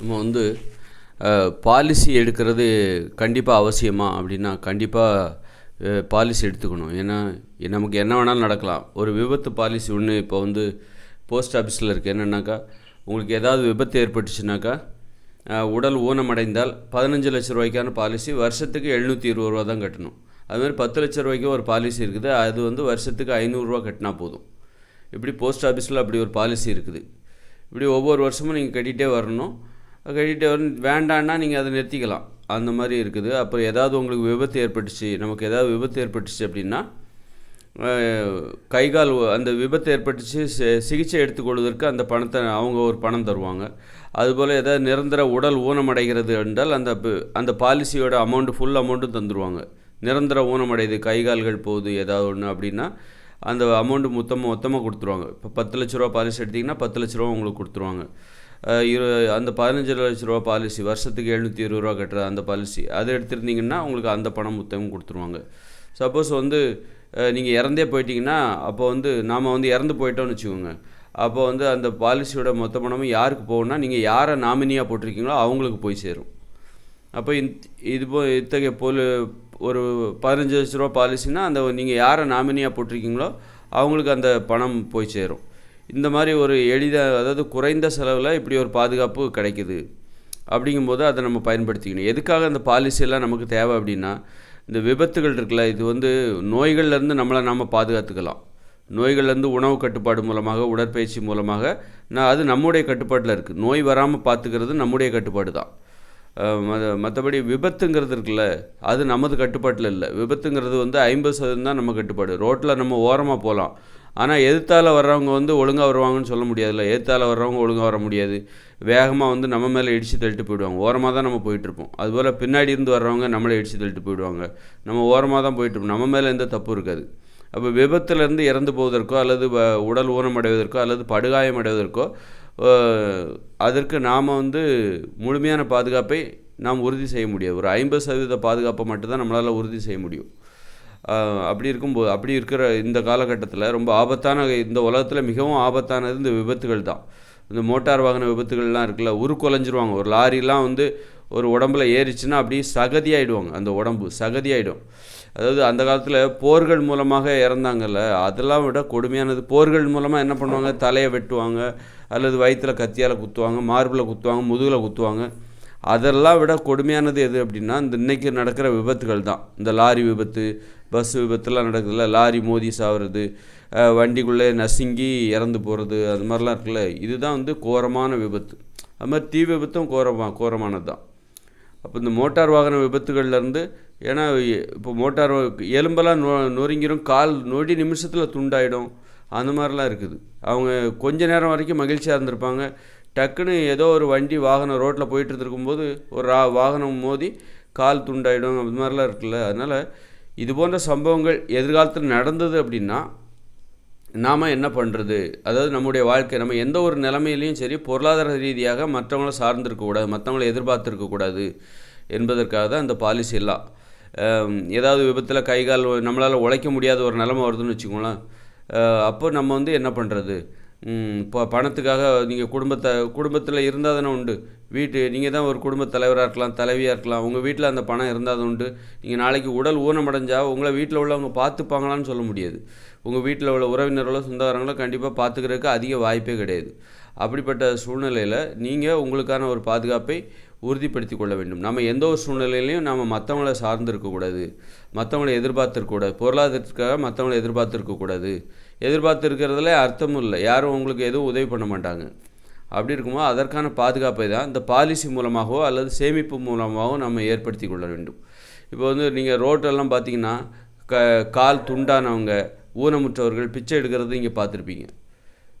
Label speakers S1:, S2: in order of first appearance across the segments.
S1: நம்ம வந்து பாலிசி எடுக்கிறது கண்டிப்பாக அவசியமா அப்படின்னா கண்டிப்பாக பாலிசி எடுத்துக்கணும். ஏன்னா நமக்கு என்ன வேணாலும் நடக்கலாம். ஒரு விபத்து பாலிசி ஒன்று இப்போ வந்து போஸ்ட் ஆஃபீஸில் இருக்குது என்னென்னாக்கா உங்களுக்கு ஏதாவது விபத்து ஏற்பட்டுச்சுனாக்கா உடல் ஊனமடைந்தால் பதினஞ்சு லட்ச ரூபாய்க்கான பாலிசி வருஷத்துக்கு எழுநூற்றி இருபது ரூபா தான் கட்டணும். அதுமாதிரி பத்து லட்ச ரூபாய்க்கு ஒரு பாலிசி இருக்குது. அது வந்து வருஷத்துக்கு ஐநூறுரூவா கட்டினா போதும். இப்படி போஸ்ட் ஆஃபீஸில் அப்படி ஒரு பாலிசி இருக்குது. இப்படி ஒவ்வொரு வருஷமும் நீங்கள் கட்டிகிட்டே வரணும். கட்டிகிட்டே வேண்டான்னா நீங்கள் அதை நிறுத்திக்கலாம். அந்த மாதிரி இருக்குது. அப்புறம் ஏதாவது உங்களுக்கு விபத்து ஏற்பட்டுச்சு நமக்கு ஏதாவது விபத்து ஏற்பட்டுச்சு அப்படின்னா கைகால் கை கால் அந்த விபத்து ஏற்பட்டுச்சு சிகிச்சை எடுத்துக்கொள்வதற்கு அந்த பணத்தை அவங்க ஒரு பணம் தருவாங்க. அதுபோல் ஏதாவது நிரந்தர உடல் ஊனமடைகிறது என்றால் அந்த அந்த பாலிசியோட அமௌண்ட்டு ஃபுல் அமௌண்ட்டும் தந்துடுவாங்க நிரந்தர ஊனமடையுது கை கால்கள் போகுது ஏதாவது ஒன்று அப்படின்னா அந்த அமௌண்ட்டு மொத்தமாக மொத்தமாக கொடுத்துருவாங்க. இப்போ பத்து லட்ச ரூபா பாலிசி எடுத்திங்கன்னா பத்து லட்ச ரூபா உங்களுக்கு கொடுத்துருவாங்க. இரு அந்த பதினஞ்சு லட்ச ரூபா பாலிசி வருஷத்துக்கு எழுநூற்றி இருபது ரூபா கட்டுற அந்த பாலிசி அதை எடுத்திருந்தீங்கன்னா உங்களுக்கு அந்த பணம் மொத்தமும் கொடுத்துருவாங்க. சப்போஸ் வந்து நீங்கள் இறந்தே போயிட்டீங்கன்னா அப்போ வந்து நாம் வந்து இறந்து போயிட்டோம்னு வச்சுக்கோங்க. அப்போ வந்து அந்த பாலிசியோட மொத்த பணமும் யாருக்கு போகணும்னா நீங்கள் யாரை நாமினியாக போட்டிருக்கீங்களோ அவங்களுக்கு போய் சேரும். அப்போ இந்த இது போ இத்தகைய போல் ஒரு பதினஞ்சு லட்ச ரூபா பாலிசின்னா அந்த நீங்கள் யாரை நாமினியாக போட்டிருக்கீங்களோ அவங்களுக்கு அந்த பணம் போய் சேரும். இந்த மாதிரி ஒரு எளிதாக அதாவது குறைந்த செலவில் இப்படி ஒரு பாதுகாப்பு கிடைக்குது. அப்படிங்கும்போது அதை நம்ம பயன்படுத்திக்கணும். எதுக்காக அந்த பாலிசியெல்லாம் நமக்கு தேவை அப்படின்னா இந்த விபத்துகள் இருக்குல்ல இது வந்து நோய்கள்லேருந்து நம்மளை நாம் பாதுகாத்துக்கலாம். நோய்கள்லேருந்து உணவு கட்டுப்பாடு மூலமாக உடற்பயிற்சி மூலமாக நான் அது நம்முடைய கட்டுப்பாட்டில் இருக்குது நோய் வராமல் பார்த்துக்கிறது நம்முடைய கட்டுப்பாடு தான். மற்றபடி விபத்துங்கிறது இருக்குல்ல அது நமது கட்டுப்பாட்டில் இல்லை. விபத்துங்கிறது வந்து ஐம்பது சதவீதம் தான் நம்ம கட்டுப்பாடு. ரோட்டில் நம்ம ஓரமாக போகலாம் ஆனால் எதிர்த்தால் வர்றவங்க வந்து ஒழுங்காக வருவாங்கன்னு சொல்ல முடியாதுல்ல. எதிர்த்தால் வர்றவங்க ஒழுங்காக வர முடியாது. வேகமாக வந்து நம்ம மேலே இடித்து தள்ளிட்டு போயிடுவாங்க. ஓரமாக தான் நம்ம போயிட்டுருப்போம் அதுபோல் பின்னாடி இருந்து வர்றவங்க நம்மளை இடித்து தள்ளிட்டு போயிடுவாங்க. நம்ம ஓரமாக தான் போயிட்டுருப்போம் நம்ம மேலே எந்த தப்பு இருக்காது. அப்போ விபத்துலேருந்து இறந்து போவதற்கோ அல்லது வ- உடல் ஊனமடைவதற்கோ அல்லது படுகாயம் அடைவதற்கோ அதற்கு நாம் வந்து முழுமையான பாதுகாப்பை நாம் உறுதி செய்ய முடியாது. ஒரு ஐம்பது சதவீத பாதுகாப்பை மட்டும்தான் நம்மளால் உறுதி செய்ய முடியும். அப்படி இருக்கும்போது அப்படி இருக்கிற இந்த காலகட்டத்தில் ரொம்ப ஆபத்தான இந்த உலகத்தில் மிகவும் ஆபத்தானது இந்த விபத்துகள் தான். இந்த மோட்டார் வாகன விபத்துகள்லாம் இருக்குல்ல உருக்குலைஞ்சிருவாங்க ஒரு லாரிலாம் வந்து ஒரு உடம்புல ஏறிச்சுன்னா அப்படியே சகதியாயிடுவாங்க. அந்த உடம்பு சகதியாயிடும். அதாவது அந்த காலத்தில் போர்கள் மூலமாக இறந்தாங்கல்ல அதெல்லாம் விட கொடுமையானது. போர்கள் மூலமாக என்ன பண்ணுவாங்க? தலையை வெட்டுவாங்க அல்லது வயிற்றில் கத்தியால் குத்துவாங்க மார்பில் குத்துவாங்க முதுகில் குத்துவாங்க. அதெல்லாம் விட கொடுமையானது எது அப்படின்னா இந்த இன்றைக்கி நடக்கிற விபத்துகள் தான். இந்த லாரி விபத்து பஸ் விபத்துலாம் நடக்குதுல்ல லாரி மோதி சாவுறது வண்டிக்குள்ளே நசுங்கி இறந்து போகிறது அது மாதிரிலாம் இருக்குல்ல இதுதான் வந்து கோரமான விபத்து. அது மாதிரி தீ விபத்தும் கோரமா கோரமானது தான். அப்போ இந்த மோட்டார் வாகன விபத்துகள்லேருந்து ஏன்னா இப்போ மோட்டார் எலும்பெல்லாம் நொ நொறுங்கிரும் கால் நொடி நிமிஷத்தில் துண்டாயிடும் அந்த மாதிரிலாம் இருக்குது. அவங்க கொஞ்ச நேரம் வரைக்கும் மகிழ்ச்சியாக இருந்திருப்பாங்க. டக்குன்னு ஏதோ ஒரு வண்டி வாகனம் ரோட்டில் போயிட்டு இருக்கும்போது ஒரு ரா வாகனம் மோதி கால் துண்டாயிடும் அது மாதிரிலாம் இருக்குல்ல. அதனால் இது போன்ற சம்பவங்கள் எதிர்காலத்தில் நடந்தது அப்படின்னா நாம் என்ன பண்ணுறது அதாவது நம்முடைய வாழ்க்கை நம்ம எந்த ஒரு நிலைமையிலையும் சரி பொருளாதார ரீதியாக மற்றவங்கள சார்ந்திருக்கக்கூடாது மற்றவங்கள எதிர்பார்த்துருக்கக்கூடாது என்பதற்காக தான் இந்த பாலிசி எல்லாம். ஏதாவது விபத்தில் கை கால் நம்மளால் உழைக்க முடியாத ஒரு நிலமை வருதுன்னு வச்சுக்கோங்களேன். அப்போ நம்ம வந்து என்ன பண்ணுறது இப்போ பணத்துக்காக நீங்கள் குடும்பத்தை குடும்பத்தில் இருந்தால் தானே உண்டு. வீட்டு நீங்கள் தான் ஒரு குடும்பத் தலைவராக இருக்கலாம் தலைவியாக இருக்கலாம். உங்கள் வீட்டில் அந்த பணம் இருந்தால் தான் உண்டு. நீங்கள் நாளைக்கு உடல் ஊனமடைஞ்சால் உங்களை வீட்டில் உள்ளவங்க பார்த்துப்பாங்களான்னு சொல்ல முடியாது. உங்கள் வீட்டில் உள்ள உறவினர்களோ சொந்தக்காரங்களோ கண்டிப்பாக பார்த்துக்கிறதுக்கு அதிக வாய்ப்பே கிடையாது. அப்படிப்பட்ட சூழ்நிலையில் நீங்கள் உங்களுக்கான ஒரு பாதுகாப்பை உறுதிப்படுத்தி கொள்ள வேண்டும். நம்ம எந்த ஒரு சூழ்நிலையிலையும் நம்ம மற்றவங்கள சார்ந்து இருக்கக்கூடாது. மற்றவங்கள எதிர்பார்த்துருக்கக்கூடாது. பொருளாதாரத்துக்காக மற்றவங்களை எதிர்பார்த்துருக்கக்கூடாது. எதிர்பார்த்து இருக்கிறதுல அர்த்தமும் இல்லை. யாரும் உங்களுக்கு எதுவும் உதவி பண்ண மாட்டாங்க. அப்படி இருக்கும்போது அதற்கான பாதுகாப்பை தான் இந்த பாலிசி மூலமாகவோ அல்லது சேமிப்பு மூலமாகவோ நம்ம ஏற்படுத்தி கொள்ள வேண்டும். இப்போ வந்து நீங்கள் ரோட்டெல்லாம் பார்த்தீங்கன்னா க கால் துண்டானவங்க ஊனமுற்றவர்கள் பிச்சை எடுக்கிறது இங்கே பார்த்துருப்பீங்க.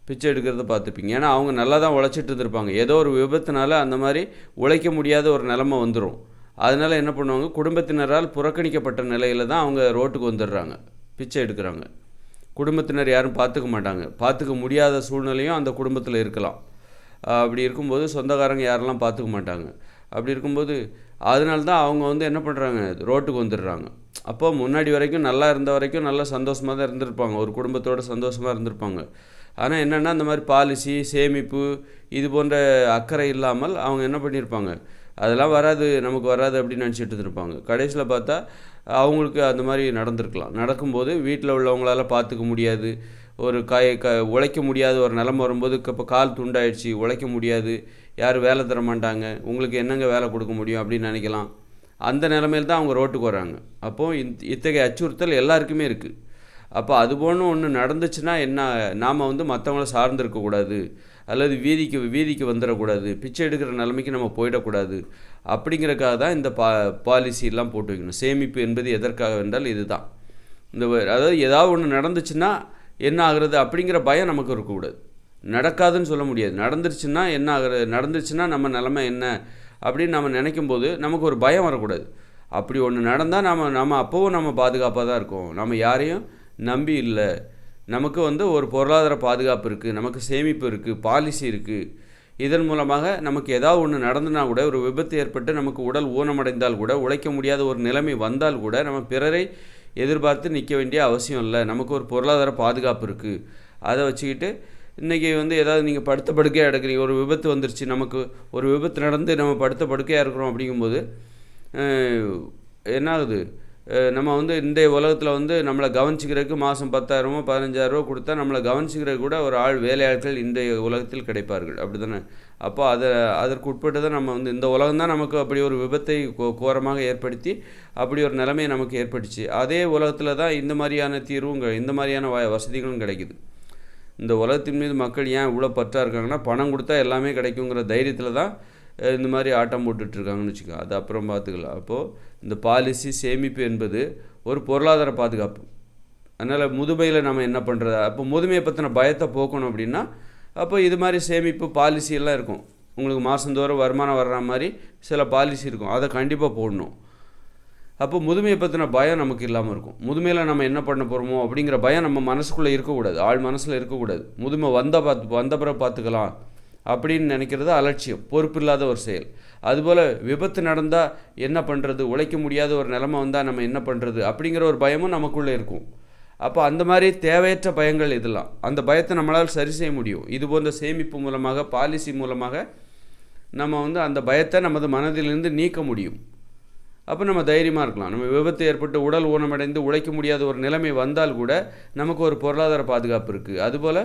S1: பிச்சை எடுக்கிறத பார்த்துப்பீங்க ஏன்னா அவங்க நல்லா தான் உழைச்சிட்டு இருந்திருப்பாங்க. ஏதோ ஒரு விபத்துனால அந்த மாதிரி உழைக்க முடியாத ஒரு நிலமை வந்துடும் அதனால என்ன பண்ணுவாங்க? குடும்பத்தினரால் புறக்கணிக்கப்பட்ட நிலையில் தான் அவங்க ரோட்டுக்கு வந்துடுறாங்க. பிச்சை எடுக்கிறாங்க. குடும்பத்தினர் யாரும் பார்த்துக்க மாட்டாங்க. பார்த்துக்க முடியாத சூழ்நிலையும் அந்த குடும்பத்தில் இருக்கலாம். அப்படி இருக்கும்போது சொந்தக்காரங்க யாரெல்லாம் பார்த்துக்க மாட்டாங்க. அப்படி இருக்கும்போது அதனால தான் அவங்க வந்து என்ன பண்ணுறாங்க ரோட்டுக்கு வந்துடுறாங்க. அப்போ முன்னாடி வரைக்கும் நல்லா இருந்த வரைக்கும் நல்லா சந்தோஷமாக தான் இருந்திருப்பாங்க. ஒரு குடும்பத்தோட சந்தோஷமாக இருந்திருப்பாங்க. ஆனால் என்னென்னா இந்த மாதிரி பாலிசி சேமிப்பு இது போன்ற அக்கறை இல்லாமல் அவங்க என்ன பண்ணியிருப்பாங்க அதெல்லாம் வராது நமக்கு வராது அப்படின்னு நினச்சிட்டு இருந்திருப்பாங்க. கடைசியில் பார்த்தா அவங்களுக்கு அந்த மாதிரி நடந்திருக்கலாம். நடக்கும்போது வீட்டில் உள்ளவங்களால பார்த்துக்க முடியாது. ஒரு காய க உழைக்க முடியாத ஒரு நிலம வரும்போது இப்போ கால் துண்டாயிடுச்சு உழைக்க முடியாது. யாரும் வேலை தர மாட்டாங்க. உங்களுக்கு என்னங்க வேலை கொடுக்க முடியும் அப்படின்னு நினைக்கலாம். அந்த நிலமையில் தான் அவங்க ரோட்டுக்கு வராங்க. அப்போது இந்த இத்தகைய அச்சுறுத்தல் எல்லாருக்குமே இருக்குது அப்போ அது போன்று ஒன்று நடந்துச்சுன்னா என்ன நாம் வந்து மற்றவங்கள சார்ந்து இருக்கக்கூடாது. அல்லது வீதிக்கு வீதிக்கு வந்துடக்கூடாது பிச்சை எடுக்கிற நிலைமைக்கு நம்ம போயிடக்கூடாது. அப்படிங்கிறக்காக தான் இந்த பா பாலிசியெல்லாம் போட்டு வைக்கணும். சேமிப்பு என்பது எதற்காக என்றால் இதுதான். இந்த அதாவது ஏதாவது ஒன்று நடந்துச்சுன்னா என்ன ஆகுறது அப்படிங்கிற பயம் நமக்கு இருக்கக்கூடாது. நடக்காதுன்னு சொல்ல முடியாது. நடந்துருச்சுன்னா என்ன ஆகுறது நடந்துருச்சுன்னா நம்ம நிலமை என்ன அப்படின்னு நம்ம நினைக்கும் போது நமக்கு ஒரு பயம் வரக்கூடாது. அப்படி ஒன்று நடந்தால் நம்ம நம்ம அப்போவும் நம்ம பாதுகாப்பாக தான் இருக்கோம். நம்ம யாரையும் நம்பி இல்லை. நமக்கு வந்து ஒரு பொருளாதார பாதுகாப்பு இருக்குது நமக்கு சேமிப்பு இருக்குது பாலிசி இருக்குது இதன் மூலமாக நமக்கு ஏதாவது ஒன்று நடந்துனா கூட ஒரு விபத்து ஏற்பட்டு நமக்கு உடல் ஊனமடைந்தால் கூட உழைக்க முடியாத ஒரு நிலைமை வந்தால் கூட நம்ம பிறரை எதிர்பார்த்து நிற்க வேண்டிய அவசியம் இல்லை. நமக்கு ஒரு பொருளாதார பாதுகாப்பு இருக்குது அதை வச்சுக்கிட்டு இன்றைக்கி வந்து ஏதாவது நீங்கள் படுத்த படுக்கையாக எடுக்கிறீங்க ஒரு விபத்து வந்துருச்சு நமக்கு ஒரு விபத்து நடந்து நம்ம படுத்த படுக்கையாக இருக்கிறோம் அப்படிங்கும்போது என்ன ஆகுது நம்ம வந்து இந்த உலகத்தில் வந்து நம்மளை கவனிச்சிக்கிறதுக்கு மாதம் பத்தாயிரமோ பதினஞ்சாயிரரூவா கொடுத்தா நம்மளை கவனிச்சிக்கிறதுக்கு கூட ஒரு ஆள் வேலையாட்கள் இன்றைய உலகத்தில் கிடைப்பார்கள். அப்படி தானே அப்போ அதை அதற்கு உட்பட்டு தான் நம்ம வந்து இந்த உலகம் தான் நமக்கு அப்படி ஒரு விபத்தை கோ- கோரமாக ஏற்படுத்தி அப்படி ஒரு நிலைமையை நமக்கு ஏற்பட்டுச்சு அதே உலகத்தில் தான் இந்த மாதிரியான தீர்வும் க- இந்த மாதிரியான வ வசதிகளும் கிடைக்குது. இந்த உலகத்தின் மீது மக்கள் ஏன் இவ்வளோ பற்றா இருக்காங்கன்னா பணம் கொடுத்தா எல்லாமே கிடைக்குங்கிற தைரியத்தில் தான் இந்த மாதிரி ஆட்டம் போட்டுட்டு இருக்காங்கன்னு அது அப்புறம் பார்த்துக்கலாம். அப்போது இந்த பாலிசி சேமிப்பு என்பது ஒரு பொருளாதார பாதுகாப்பு. அதனால் முதுமையில் நம்ம என்ன பண்ணுறது அப்போ முதுமையை பற்றின பயத்தை போக்கணும் அப்படின்னா அப்போ இது மாதிரி சேமிப்பு பாலிசி எல்லாம் இருக்கும். உங்களுக்கு மாதந்தோறும் வருமானம் வர்ற மாதிரி சில பாலிசி இருக்கும். அதை கண்டிப்பாக போடணும். அப்போ முதுமையை பற்றின பயம் நமக்கு இல்லாமல் இருக்கும். முதுமையில் நம்ம என்ன பண்ண போகிறோமோ அப்படிங்கிற பயம் நம்ம மனசுக்குள்ளே இருக்கக்கூடாது. ஆள் மனசில் இருக்கக்கூடாது. முதுமை வந்த பார்த்து வந்த பிறகு பார்த்துக்கலாம். அப்படின்னு நினைக்கிறது அலட்சியம் பொறுப்பில்லாத ஒரு செயல். அதுபோல் விபத்து நடந்தால் என்ன பண்ணுறது உழைக்க முடியாத ஒரு நிலமை வந்தால் நம்ம என்ன பண்ணுறது அப்படிங்கிற ஒரு பயமும் நமக்குள்ளே இருக்கும். அப்போ அந்த மாதிரி தேவையற்ற பயங்கள் இதெல்லாம். அந்த பயத்தை நம்மளால் சரி செய்ய முடியும். இது போன்ற சேமிப்பு மூலமாக பாலிசி மூலமாக நம்ம வந்து அந்த பயத்தை நமது மனதிலிருந்து நீக்க முடியும். அப்போ நம்ம தைரியமாக இருக்கலாம். நம்ம விபத்து ஏற்பட்டு உடல் ஊனமடைந்து உழைக்க முடியாத ஒரு நிலைமை வந்தால் கூட நமக்கு ஒரு பொருளாதார பாதுகாப்பு இருக்குது அதுபோல்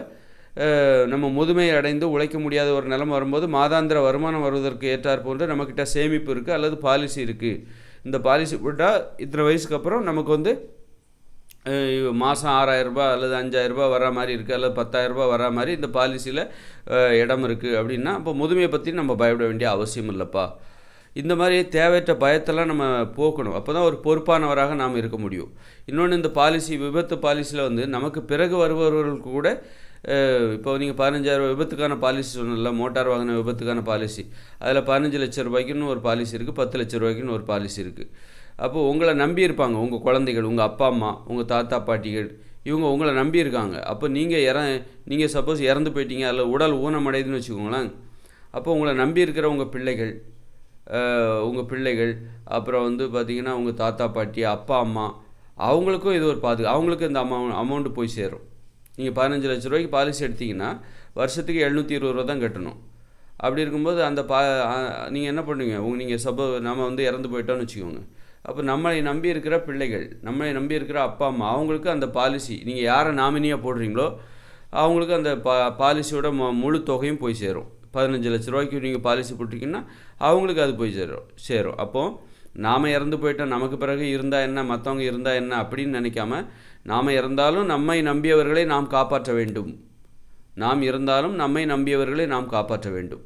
S1: நம்ம முதுமை அடைந்து உழைக்க முடியாத ஒரு நிலைமை வரும்போது மாதாந்திர வருமானம் வருவதற்கு ஏற்றார் போன்று நம்மக்கிட்ட சேமிப்பு இருக்குது அல்லது பாலிசி இருக்குது இந்த பாலிசி போட்டால் இத்தனை வயசுக்கு அப்புறம் நமக்கு வந்து மாதம் ஆறாயிரரூபா அல்லது அஞ்சாயிரரூபா வரா மாதிரி இருக்குது அல்லது பத்தாயிரரூபா வர மாதிரி இந்த பாலிசியில் இடம் இருக்குது அப்படின்னா அப்போ முதுமையை பற்றி நம்ம பயப்பட வேண்டிய அவசியம் இல்லைப்பா. இந்த மாதிரி தேவையற்ற பயத்தெல்லாம் நம்ம போக்கணும். அப்போ தான் ஒரு பொறுப்பானவராக நாம் இருக்க முடியும். இன்னொன்று இந்த பாலிசி விபத்து பாலிசியில் வந்து நமக்கு பிறகு வருபவர்களுக்கு கூட இப்போ நீங்கள் பதினஞ்சாயிரம் விபத்துக்கான பாலிசி சொன்னல மோட்டார் வாகன விபத்துக்கான பாலிசி அதில் பதினஞ்சு லட்ச ரூபாய்க்குன்னு ஒரு பாலிசி இருக்குது பத்து லட்ச ரூபாய்க்குன்னு ஒரு பாலிசி இருக்குது அப்போது உங்களை நம்பி இருப்பாங்க உங்கள் குழந்தைகள் உங்கள் அப்பா அம்மா உங்கள் தாத்தா பாட்டிகள் இவங்க உங்களை நம்பியிருக்காங்க அப்போ நீங்கள் இற நீங்கள் சப்போஸ் இறந்து போயிட்டீங்க அதில் உடல் ஊனமடையுதுன்னு வச்சுக்கோங்களேன். அப்போ உங்களை நம்பி இருக்கிற உங்கள் பிள்ளைகள் உங்கள் பிள்ளைகள் அப்புறம் வந்து பார்த்திங்கன்னா உங்கள் தாத்தா பாட்டி அப்பா அம்மா அவங்களுக்கும் இது ஒரு பாதுகா அவங்களுக்கும் இந்த அமௌண்ட் அமௌண்ட்டு போய் சேரும். நீங்கள் பதினஞ்சு லட்ச ரூபாய்க்கு பாலிசி எடுத்தீங்கன்னா வருஷத்துக்கு எழுநூற்றி இருபது ரூபா தான் கட்டணும். அப்படி இருக்கும்போது அந்த பா நீங்கள் என்ன பண்ணுவீங்க? உங்கள் நீங்கள் சப்போ நம்ம வந்து இறந்து போயிட்டோம்னு வச்சுக்கோங்க. அப்போ நம்மளை நம்பி இருக்கிற பிள்ளைகள் நம்மளை நம்பி இருக்கிற அப்பா அம்மா அவங்களுக்கு அந்த பாலிசி நீங்கள் யாரை நாமினியாக போடுறீங்களோ அவங்களுக்கு அந்த பா பாலிசியோட முழு தொகையும் போய் சேரும். பதினஞ்சு லட்ச ரூபாய்க்கு நீங்கள் பாலிசி போட்டிருக்கீங்கன்னா அவங்களுக்கு அது போய் சேரும் சேரும். அப்போது நாம் இறந்து போயிட்டோம் நமக்கு பிறகு இருந்தால் என்ன மற்றவங்க இருந்தால் என்ன அப்படின்னு நினைக்காம நாம் இறந்தாலும் நம்மை நம்பியவர்களை நாம் காப்பாற்ற வேண்டும். நாம் இருந்தாலும் நம்மை நம்பியவர்களை நாம் காப்பாற்ற வேண்டும்.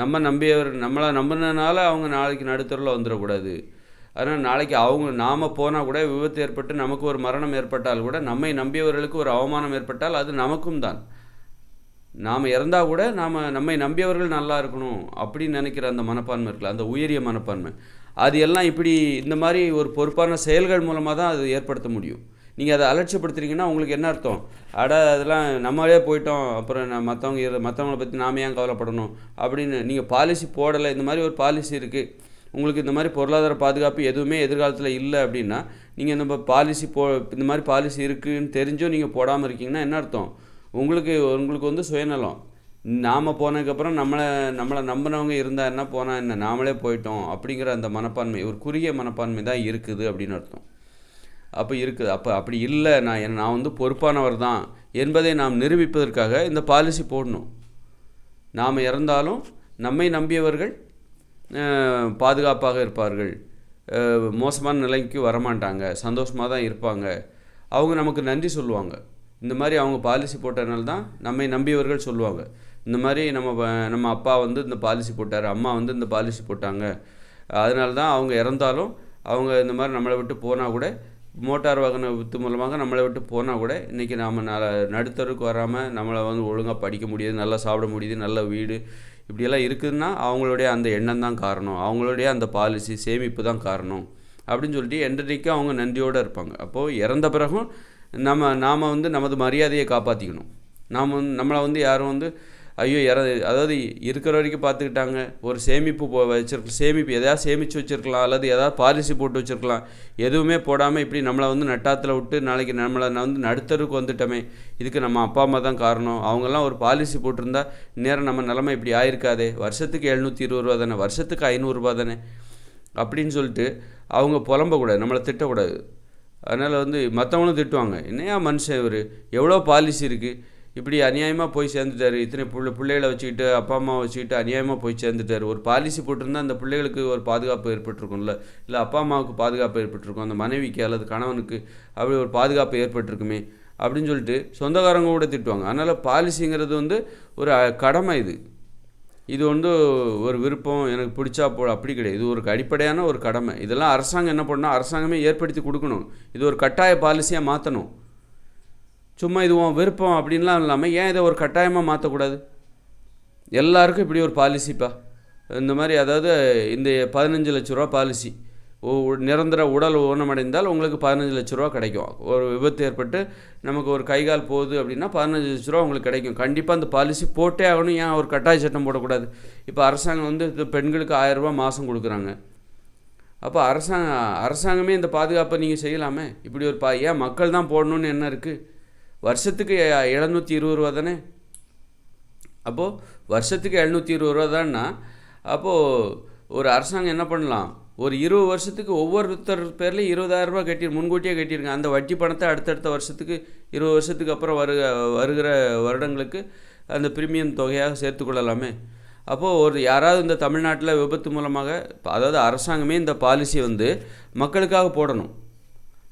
S1: நம்ம நம்பியவர் நம்மளை நம்பினனால அவங்க நாளைக்கு நடுத்தரில் வந்துடக்கூடாது. அதனால் நாளைக்கு அவங்க நாம் போனால் கூட விபத்து ஏற்பட்டு நமக்கு ஒரு மரணம் ஏற்பட்டால் கூட நம்மை நம்பியவர்களுக்கு ஒரு அவமானம் ஏற்பட்டால் அது நமக்கும் தான். நாம் இறந்தால் கூட நாம் நம்மை நம்பியவர்கள் நல்லா இருக்கணும் அப்படின்னு நினைக்கிற அந்த மனப்பான்மை இருக்குல்ல அந்த உயரிய மனப்பான்மை. அது எல்லாம் இப்படி இந்த மாதிரி ஒரு பொறுப்பான செயல்கள் மூலமாக தான் அது ஏற்படுத்த முடியும். நீங்கள் அதை அலட்சியப்படுத்துறீங்கன்னா உங்களுக்கு என்ன அர்த்தம்? அட அதெல்லாம் நம்மளே போயிட்டோம். அப்புறம் நான் மற்றவங்க இரு மற்றவங்கள பற்றி நாம ஏன் கவலைப்படணும்? அப்படின்னு நீங்கள் பாலிசி போடலை. இந்த மாதிரி ஒரு பாலிசி இருக்குது உங்களுக்கு இந்த மாதிரி பொருளாதார பாதுகாப்பு எதுவுமே எதிர்காலத்தில் இல்லை அப்படின்னா நீங்கள் இந்த பாலிசி போ இந்த மாதிரி பாலிசி இருக்குதுன்னு தெரிஞ்சும் நீங்கள் போடாமல் இருக்கீங்கன்னா என்ன அர்த்தம்? உங்களுக்கு உங்களுக்கு வந்து சுயநலம். நாம் போனதுக்கப்புறம் நம்மளை நம்மளை நம்பினவங்க இருந்தால் என்ன போனால் என்ன? நாமளே போயிட்டோம் அப்படிங்கிற அந்த மனப்பான்மை ஒரு குறுகிய மனப்பான்மை தான் இருக்குது அப்படின்னு அர்த்தம். அப்போ இருக்குது. அப்போ அப்படி இல்லை நான் நான் வந்து பொறுப்பானவர் தான் என்பதை நாம் நிரூபிப்பதற்காக இந்த பாலிசி போடணும். நாம் இறந்தாலும் நம்மை நம்பியவர்கள் பாதுகாப்பாக இருப்பார்கள். மோசமான நிலைக்கு வரமாட்டாங்க சந்தோஷமாக தான் இருப்பாங்க. அவங்க நமக்கு நன்றி சொல்லுவாங்க. இந்த மாதிரி அவங்க பாலிசி போட்டதுனால தான் நம்மை நம்பியவர்கள் சொல்லுவாங்க. இந்த மாதிரி நம்ம வ- நம்ம அப்பா வந்து இந்த பாலிசி போட்டார் அம்மா வந்து இந்த பாலிசி போட்டாங்க. அதனால தான் அவங்க இறந்தாலும் அவங்க இந்த மாதிரி நம்மளை விட்டு போனால் கூட மோட்டார் வாகன வித்து மூலமாக நம்மளை விட்டு போனால் கூட இன்றைக்கி நாம் ந நடுத்தருக்கு வராமல் நம்மளை வந்து ஒழுங்காக படிக்க முடியுது நல்லா சாப்பிட முடியுது நல்ல வீடு இப்படியெல்லாம் இருக்குதுன்னா அவங்களுடைய அந்த எண்ணம் தான் காரணம். அவங்களுடைய அந்த பாலிசி சேமிப்பு தான் காரணம். அப்படின்னு சொல்லிட்டு என்றைக்கும் அவங்க நன்றியோடு இருப்பாங்க. அப்போது இறந்த பிறகும் நம்ம நாம் வந்து நமது மரியாதையை காப்பாற்றிக்கணும் நாம் வந்து நம்மளை வந்து யாரும் வந்து ஐயோ இற அதாவது இருக்கிற வரைக்கும் பார்த்துக்கிட்டாங்க. ஒரு சேமிப்பு போ வச்சிருக்க சேமிப்பு எதாவது சேமித்து வச்சுருக்கலாம் அல்லது எதாவது பாலிசி போட்டு வச்சுருக்கலாம். எதுவுமே போடாமல் இப்படி நம்மளை வந்து நட்டாத்தில் விட்டு நாளைக்கு நம்மளை நான் வந்து நடுத்தருக்கு வந்துட்டோமே. இதுக்கு நம்ம அப்பா அம்மா தான் காரணம். அவங்கெல்லாம் ஒரு பாலிசி போட்டிருந்தா நேரம் நம்ம நிலமை இப்படி ஆயிருக்காதே. வருஷத்துக்கு எழுநூற்றி இருபது ரூபா தானே? வருஷத்துக்கு ஐநூறுரூபா தானே? அப்படின்னு சொல்லிட்டு அவங்க புலம்பக்கூடாது நம்மளை திட்டக்கூடாது. அதனால் வந்து மற்றவங்களும் திட்டுவாங்க. என்னையா மனுஷன் இவர்? எவ்வளோ பாலிசி இருக்குது இப்படி அநியாயமாக போய் சேர்ந்துட்டாரு. இத்தனை பிள்ளை பிள்ளைகளை வச்சுக்கிட்டு அப்பா அம்மா வச்சுக்கிட்டு அநியாயமாக போய் சேர்ந்துட்டாரு. ஒரு பாலிசி போட்டிருந்தா அந்த பிள்ளைகளுக்கு ஒரு பாதுகாப்பு ஏற்பட்டிருக்கும்ல. இல்லை அப்பா அம்மாவுக்கு பாதுகாப்பு ஏற்பட்டிருக்கும். அந்த மனைவிக்கு அல்லது கணவனுக்கு அப்படி ஒரு பாதுகாப்பு ஏற்பட்டிருக்குமே அப்படின்னு சொல்லிட்டு சொந்தக்காரங்க கூட திட்டுவாங்க. அதனால் பாலிசிங்கிறது வந்து ஒரு கடமை இது. இது வந்து ஒரு விருப்பம் எனக்கு பிடிச்சா போ அப்படி கிடையாது. இது ஒரு அடிப்படையான ஒரு கடமை. இதெல்லாம் அரசாங்கம் என்ன பண்ணால் அரசாங்கமே ஏற்படுத்தி கொடுக்கணும். இது ஒரு கட்டாய பாலிசியாக மாற்றணும் சும்மா இது உன் விருப்பம் அப்படின்லாம் இல்லாமல் ஏன் இதை ஒரு கட்டாயமாக மாற்றக்கூடாது எல்லாருக்கும் இப்படி ஒரு பாலிசிப்பா. இந்த மாதிரி அதாவது இந்த பதினஞ்சு லட்ச ரூபா பாலிசி. நிரந்தர உடல் ஊனமடைந்தால் உங்களுக்கு பதினஞ்சு லட்ச ரூபா கிடைக்கும். ஒரு விபத்து ஏற்பட்டு நமக்கு ஒரு கை கால் போகுது அப்படின்னா பதினஞ்சு லட்ச ரூபா உங்களுக்கு கிடைக்கும். கண்டிப்பாக அந்த பாலிசி போட்டே ஆகணும். ஏன் ஒரு கட்டாய சட்டம் போடக்கூடாது? இப்போ அரசாங்கம் வந்து இது பெண்களுக்கு ஆயிரம் மாதம் கொடுக்குறாங்க. அப்போ அரசாங்கம் அரசாங்கமே இந்த பாதுகாப்பை நீங்கள் செய்யலாமே? இப்படி ஒரு பா ஏன் மக்கள் தான் போடணும்னு என்ன இருக்குது வருஷத்துக்கு எழுநூற்றி இருபது ரூபா தானே? அப்போது வருஷத்துக்கு எழுநூற்றி இருபது ரூபா தான்னா அப்போது ஒரு அரசாங்கம் என்ன பண்ணலாம்? ஒரு இருபது வருஷத்துக்கு ஒவ்வொருத்தர் பேர்லேயும் இருபதாயிரம் ரூபாய் கட்டி முன்கூட்டியே கட்டியிருக்காங்க அந்த வட்டி பணத்தை அடுத்தடுத்த வருஷத்துக்கு இருபது வருஷத்துக்கு அப்புறம் வருக வருகிற வருடங்களுக்கு அந்த பிரீமியம் தொகையாக சேர்த்துக்கொள்ளலாமே அப்போது ஒரு யாராவது இந்த தமிழ்நாட்டில் விபத்து மூலமாக அதாவது அரசாங்கமே இந்த பாலிசி வந்து மக்களுக்காக போடணும்.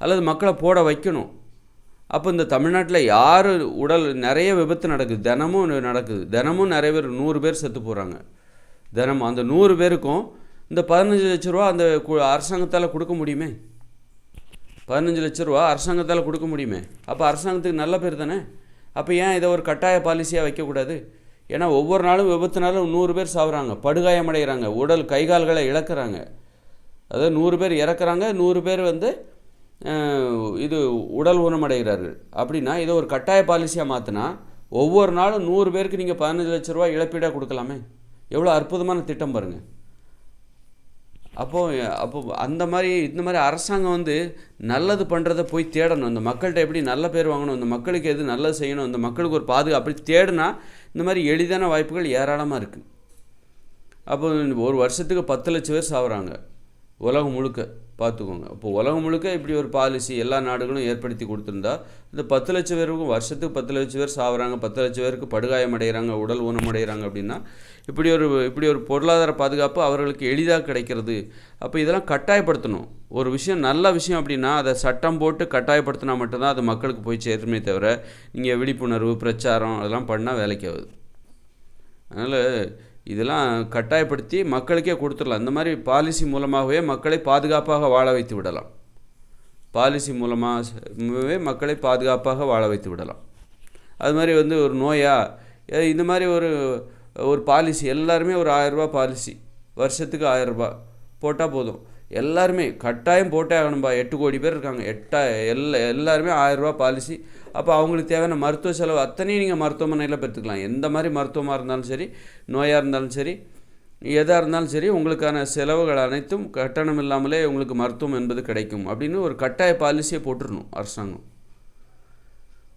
S1: அல்லது மக்களை போட வைக்கணும். அப்போ இந்த தமிழ்நாட்டில் யார் உடல் நிறைய விபத்து நடக்குது. தினமும் நடக்குது. தினமும் நிறைய பேர் நூறு பேர் செத்து போகிறாங்க தினமும் அந்த நூறு பேருக்கும் இந்த பதினஞ்சு லட்ச ரூபா அந்த கு- அரசாங்கத்தால் கொடுக்க முடியுமே? பதினஞ்சு லட்ச ரூபா அரசாங்கத்தால் கொடுக்க முடியுமே? அப்போ அரசாங்கத்துக்கு நல்ல பேர் தானே? அப்போ ஏன் இதை ஒரு கட்டாய பாலிசியாக வைக்கக்கூடாது? ஏன்னா ஒவ்வொரு நாளும் விபத்துனாலும் நூறு பேர் சாவுறாங்க. படுகாயமடைகிறாங்க. உடல் கைகால்களை இழக்கிறாங்க. அதாவது நூறு பேர் இறக்குறாங்க. நூறு பேர் வந்து இது உடல் ஊனமடைகிறார்கள். அப்படின்னா இதை ஒரு கட்டாய பாலிசியாக மாற்றினா ஒவ்வொரு நாளும் நூறு பேருக்கு நீங்கள் பதினஞ்சு லட்ச ரூபா இழப்பீடாக கொடுக்கலாமே? எவ்வளோ அற்புதமான திட்டம் பாருங்கள் அப்போது அப்போ அந்த மாதிரி இந்த மாதிரி அரசாங்கம் வந்து நல்லது பண்ணுறதை போய் தேடணும். இந்த மக்கள்கிட்ட எப்படி நல்ல பேர் வாங்கணும்? இந்த மக்களுக்கு எது நல்லது செய்யணும்? இந்த மக்களுக்கு ஒரு பாதுகாப்பு அப்படி தேடினா இந்த மாதிரி எளிதான வாய்ப்புகள் ஏராளமாக இருக்குது அப்போ ஒரு வருஷத்துக்கு பத்து லட்சம் பேர் சாகுறாங்க உலகம் முழுக்க பார்த்துக்கோங்க. இப்போ உலகம் முழுக்க இப்படி ஒரு பாலிசி எல்லா நாடுகளும் ஏற்படுத்தி கொடுத்துருந்தா இந்த பத்து லட்சம் பேருக்கும் வருஷத்துக்கு பத்து லட்சம் பேர் சாகுறாங்க பத்து லட்சம் பேருக்கு படுகாயம் அடைகிறாங்க உடல் ஊனமடைகிறாங்க அப்படின்னா இப்படி ஒரு இப்படி ஒரு பொருளாதார பாதுகாப்பு அவர்களுக்கு எளிதாக கிடைக்கிறது. அப்போ இதெல்லாம் கட்டாயப்படுத்தணும். ஒரு விஷயம் நல்ல விஷயம் அப்படின்னா அதை சட்டம் போட்டு கட்டாயப்படுத்தினா மட்டும்தான் அது மக்களுக்கு போய் சேருமே தவிர நீங்கள் விழிப்புணர்வு பிரச்சாரம் அதெல்லாம் பண்ணால் வேலைக்கு ஆகுது. அதனால் இதெல்லாம் கட்டாயப்படுத்தி மக்களுக்கே கொடுத்துடலாம். இந்த மாதிரி பாலிசி மூலமாகவே மக்களை பாதுகாப்பாக வாழ வைத்து விடலாம். பாலிசி மூலமாகவே மக்களை பாதுகாப்பாக வாழ வைத்து விடலாம். அது மாதிரி வந்து ஒரு நோயா இந்த மாதிரி ஒரு ஒரு பாலிசி எல்லாருமே ஒரு ஆயரூபா பாலிசி வருஷத்துக்கு ஆயரூபா போட்டால் போதும். எல்லாருமே கட்டாயம் போட்டே ஆகணும்பா. எட்டு கோடி பேர் இருக்காங்க. எட்டா எல்லா எல்லாருமே ஆயிரரூபா பாலிசி. அப்போ அவங்களுக்கு தேவையான மருத்துவ செலவு அத்தனையும் நீங்கள் மருத்துவமனையில் பெற்றுக்கலாம். எந்த மாதிரி மருத்துவமாக இருந்தாலும் சரி நோயாக இருந்தாலும் சரி எதாக இருந்தாலும் சரி உங்களுக்கான செலவுகள் அனைத்தும் கட்டணம் இல்லாமலே உங்களுக்கு மருத்துவம் என்பது கிடைக்கும். அப்படின்னு ஒரு கட்டாய பாலிசியை போட்டுடணும் அரசாங்கம்.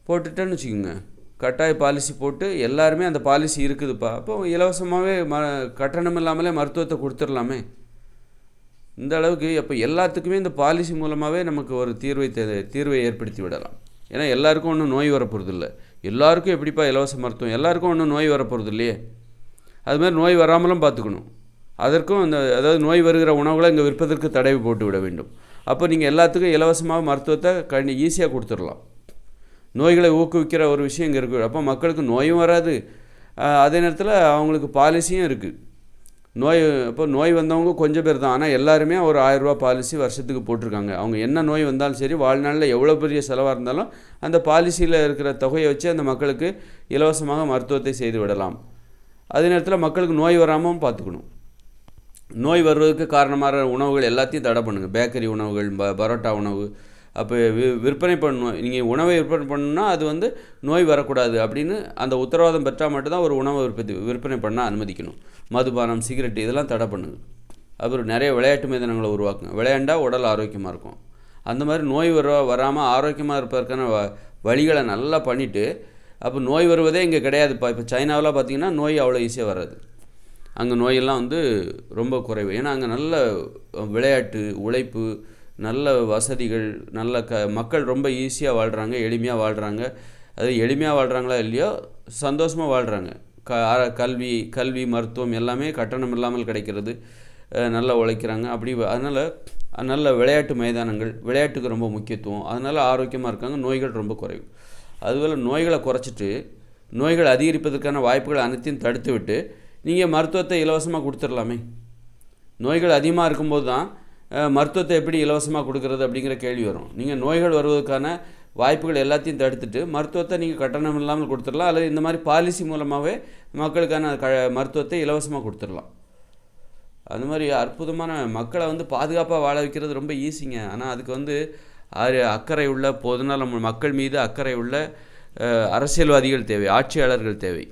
S1: போட்டுட்டேன்னு வச்சுக்கோங்க. கட்டாய பாலிசி போட்டு எல்லாருமே அந்த பாலிசி இருக்குதுப்பா. அப்போ இலவசமாகவே ம கட்டணம் இல்லாமலே மருத்துவத்தை கொடுத்துடலாமே. இந்த அளவுக்கு அப்போ எல்லாத்துக்குமே இந்த பாலிசி மூலமாகவே நமக்கு ஒரு தீர்வை தே தீர்வை ஏற்படுத்தி விடலாம். ஏன்னா எல்லாருக்கும் ஒன்றும் நோய் வரப்போகிறது இல்லை எல்லாருக்கும் எப்படிப்பா இலவச மருத்துவம்? எல்லாருக்கும் ஒன்றும் நோய் வரப்போகிறது இல்லையே அது மாதிரி நோய் வராமலும் பார்த்துக்கணும். அதற்கும் அந்த அதாவது நோய் வருகிற உணவுகளை இங்கே விற்பதற்கு தடை போட்டு விட வேண்டும். அப்போ நீங்கள் எல்லாத்துக்கும் இலவசமாக மருத்துவத்தை கண்டி ஈஸியாக கொடுத்துடலாம். நோய்களை ஊக்குவிக்கிற ஒரு விஷயம் இங்கே இருக்குது அப்போ மக்களுக்கு நோயும் வராது. அதே நேரத்தில் அவங்களுக்கு பாலிசியும் இருக்குது நோய் இப்போ நோய் வந்தவங்க கொஞ்சம் பேர் தான். ஆனால் எல்லாருமே ஒரு ஆயிரரூபா பாலிசி வருஷத்துக்கு போட்டிருக்காங்க. அவங்க என்ன நோய் வந்தாலும் சரி வாழ்நாளில் எவ்வளோ பெரிய செலவாக இருந்தாலும் அந்த பாலிசியில் இருக்கிற தொகையை வச்சு அந்த மக்களுக்கு இலவசமாக மருத்துவத்தை செய்து விடலாம். அதே நேரத்தில் மக்களுக்கு நோய் வராமல் பார்த்துக்கணும். நோய் வருவதற்கு காரணமான உணவுகள் எல்லாத்தையும் தடை பண்ணுங்கள் பேக்கரி உணவுகள் ப பரோட்டா உணவு அப்போ வி விற்பனை பண்ணணும் நீங்கள் உணவை விற்பனை பண்ணணும்னா அது வந்து நோய் வரக்கூடாது அப்படின்னு அந்த உத்தரவாதம் பெற்றால் மட்டும்தான் ஒரு உணவை உற்பத்தி விற்பனை பண்ண அனுமதிக்கணும். மதுபானம் சிகரெட் இதெல்லாம் தடை பண்ணுங்க அப்புறம் நிறைய விளையாட்டு மைதானங்களை உருவாக்குங்க விளையாண்டா உடல் ஆரோக்கியமாக இருக்கும். அந்த மாதிரி நோய் வர வராமல் ஆரோக்கியமாக இருப்பதற்கான வ வழிகளை நல்லா பண்ணிவிட்டு அப்போ நோய் வருவதே இங்கே கிடையாதுப்பா. இப்போ சைனாவில் பார்த்தீங்கன்னா நோய் அவ்வளோ ஈஸியாக வராது. அங்கே நோயெல்லாம் வந்து ரொம்ப குறைவு. ஏன்னா அங்கே நல்ல விளையாட்டு உழைப்பு நல்ல வசதிகள் நல்ல க மக்கள் ரொம்ப ஈஸியாக வாழ்கிறாங்க எளிமையாக வாழ்கிறாங்க அது எளிமையாக வாழ்கிறாங்களா இல்லையோ சந்தோஷமாக வாழ்கிறாங்க க கல்வி கல்வி மருத்துவம் எல்லாமே கட்டணம் இல்லாமல் கிடைக்கிறது. நல்லா உழைக்கிறாங்க. அப்படி அதனால் நல்ல விளையாட்டு மைதானங்கள் விளையாட்டுக்கு ரொம்ப முக்கியத்துவம். அதனால் ஆரோக்கியமாக இருக்காங்க. நோய்கள் ரொம்ப குறைவு. அதுபோல் நோய்களை குறைச்சிட்டு நோய்கள் அதிகரிப்பதற்கான வாய்ப்புகள் அனைத்தையும் தடுத்து விட்டு நீங்கள் மருத்துவத்தை இலவசமாக கொடுத்துடலாமே. நோய்கள் அதிகமாக இருக்கும்போது தான் மருத்துவத்தை எப்படி இலவசமாக கொடுக்கறது அப்படிங்கிற கேள்வி வரும். நீங்கள் நோய்கள் வருவதற்கான வாய்ப்புகள் எல்லாத்தையும் தடுத்துட்டு மருத்துவத்தை நீங்கள் கட்டணம் இல்லாமல் கொடுத்துடலாம் அல்லது இந்த மாதிரி பாலிசி மூலமாகவே மக்களுக்கான க மருத்துவத்தை இலவசமாக கொடுத்துடலாம். அந்த மாதிரி அற்புதமான மக்களை வந்து பாதுகாப்பாக வாழ வைக்கிறது ரொம்ப ஈஸிங்க ஆனால் அதுக்கு வந்து ஆறு அக்கறை உள்ள பொதுநலம் மக்கள் மீது அக்கறை உள்ள அரசியல்வாதிகள் தேவை ஆட்சியாளர்கள் தேவை.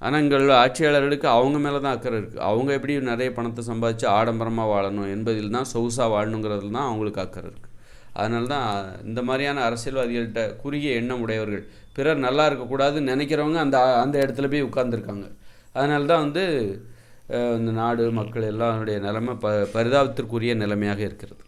S1: ஆனால் இங்கே உள்ள ஆட்சியாளர்களுக்கு அவங்க மேலே தான் அக்கறை இருக்குது அவங்க எப்படி நிறைய பணத்தை சம்பாதிச்சு ஆடம்பரமாக வாழணும் என்பதில் தான் சொகுசாக வாழணுங்கிறதுல தான் அவங்களுக்கு அக்கறை இருக்குது அதனால தான் இந்த மாதிரியான அரசியல்வாதிகள்கிட்ட குறுகிய எண்ணம் உடையவர்கள் பிறர் நல்லா இருக்கக்கூடாதுன்னு நினைக்கிறவங்க அந்த அந்த இடத்துல போய் உட்கார்ந்துருக்காங்க. அதனால தான் வந்து இந்த நாடு மக்கள் எல்லாருடைய நிலைமை ப பரிதாபத்திற்குரிய நிலைமையாக இருக்கிறது.